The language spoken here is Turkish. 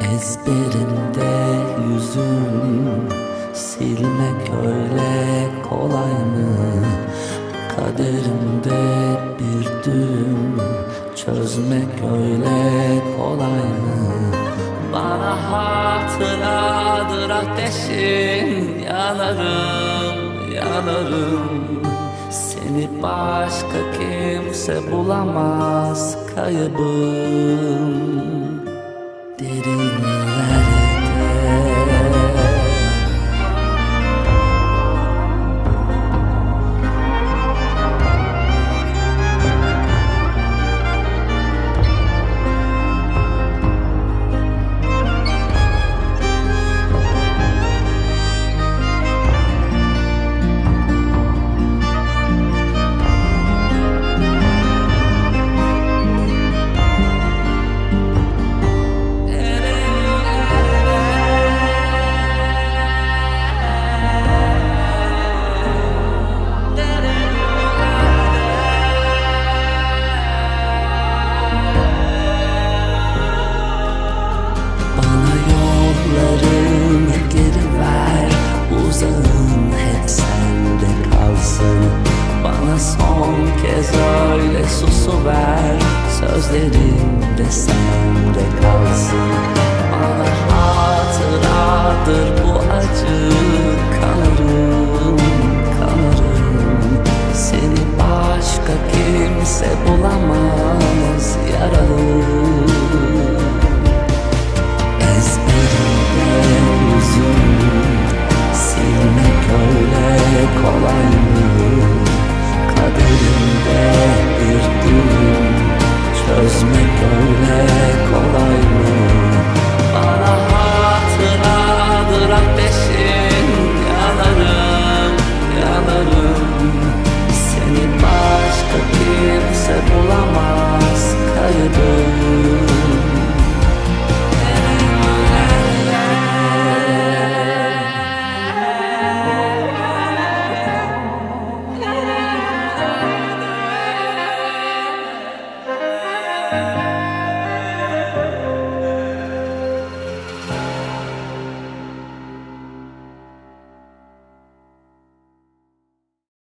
Ezberimde yüzüm Silmek öyle kolay mı? Kaderimde bir düğüm Çözmek öyle kolay mı? Bana hatıradır ateşin Yanarım, yanarım Seni başka kimse bulamaz kaybım derinlerde son kez öyle susu ver Sözlerim